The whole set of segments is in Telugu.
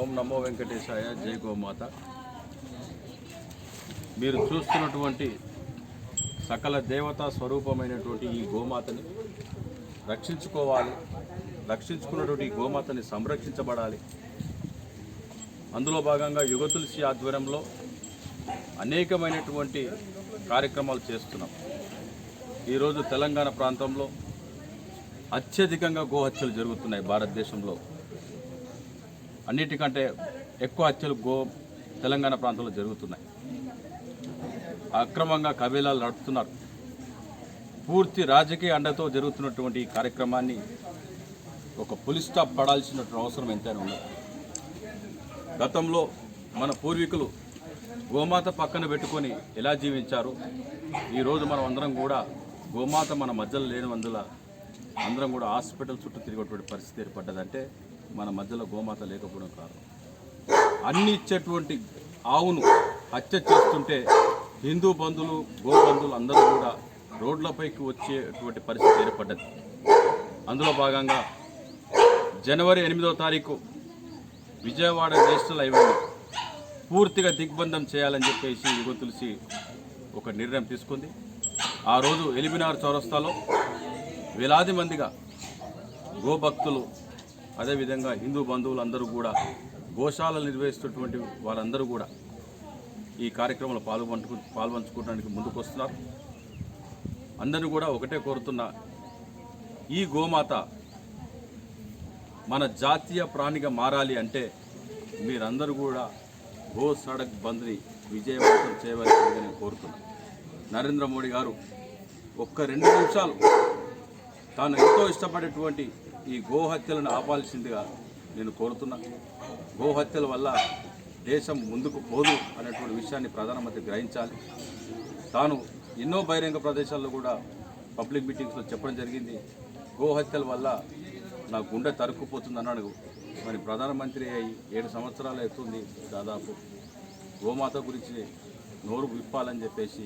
ఓం నమో వెంకటేశాయ జై గోమాత. మీరు చూస్తున్నటువంటి సకల దేవతా స్వరూపమైనటువంటి ఈ గోమాతని రక్షించుకోవాలి. రక్షించుకున్నటువంటి ఈ గోమాతని సంరక్షించబడాలి. అందులో భాగంగా యుగతులసి ఆధ్వర్యంలో అనేకమైనటువంటి కార్యక్రమాలు చేస్తున్నాం. ఈరోజు తెలంగాణ ప్రాంతంలో అత్యధికంగా గోహత్యలు జరుగుతున్నాయి భారతదేశంలో. అన్నిటికంటే ఎక్కువ హత్యలు గో తెలంగాణ ప్రాంతంలో జరుగుతున్నాయి. అక్రమంగా కబీలాలు నడుపుతున్నారు. పూర్తి రాజకీయ అండతో జరుగుతున్నటువంటి ఈ కార్యక్రమాన్ని ఒక పులి స్టాప్ పడాల్సినటువంటి అవసరం ఎంతైనా ఉంది. గతంలో మన పూర్వీకులు గోమాత పక్కన పెట్టుకొని ఎలా జీవించారు? ఈరోజు మనం అందరం కూడా గోమాత మన మధ్యలో లేనివందుల అందరం కూడా హాస్పిటల్ చుట్టూ తిరిగేటువంటి పరిస్థితి ఏర్పడ్డదంటే మన మధ్యలో గోమాత లేకపోవడం కారణం. అన్ని ఇచ్చేటువంటి ఆవును హత్య చేస్తుంటే హిందూ బంధువులు గోబంధువులు అందరూ కూడా రోడ్లపైకి వచ్చేటువంటి పరిస్థితి ఏర్పడ్డది. అందులో భాగంగా జనవరి ఎనిమిదో తారీఖు విజయవాడ నేషనల్ హైవేని పూర్తిగా దిగ్బంధం చేయాలని చెప్పేసి యుగ ఒక నిర్ణయం తీసుకుంది. ఆ రోజు ఎలిమినార్ చౌరస్తాలో వేలాది మందిగా గోభక్తులు అదేవిధంగా హిందూ బంధువులు అందరూ కూడా గోశాలలు నిర్వహిస్తున్నటువంటి వారందరూ కూడా ఈ కార్యక్రమంలో పాల్గొంటు పాల్పంచుకోవడానికి ముందుకు వస్తున్నారు అందరినీ కూడా ఒకటే కోరుతున్నా ఈ గోమాత మన జాతీయ ప్రాణిగా మారాలి అంటే మీరందరూ కూడా గో సడక్ బంద్ని విజయవంతం చేయవలసిందిగా నేను కోరుతున్నాను. నరేంద్ర మోడీ గారు ఒక్క రెండు నిమిషాలు తాను ఎంతో ఇష్టపడేటువంటి ఈ గోహత్యలను ఆపాల్సిందిగా నేను కోరుతున్నా. గోహత్యల వల్ల దేశం ముందుకు పోదు అనేటువంటి విషయాన్ని ప్రధానమంత్రి గ్రహించాలి. తాను ఎన్నో బహిరంగ ప్రదేశాల్లో కూడా పబ్లిక్ మీటింగ్స్లో చెప్పడం జరిగింది. గోహత్యల వల్ల నా గుండె తరుక్కుపోతుంది అన్నాడు మరి ప్రధానమంత్రి అయి ఏడు సంవత్సరాలు అవుతుంది దాదాపు. గోమాత గురించి నోరు విప్పాలని చెప్పేసి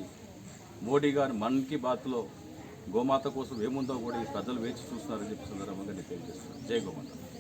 మోడీ గారు మన్ కీ బాత్లో గోమాత కోసం ఏముందో కూడా ఈ ప్రజలు వేచి చూస్తున్నారని చెప్పి సందర్భంగా నేను తెలియజేస్తున్నాను. జై గోమాత.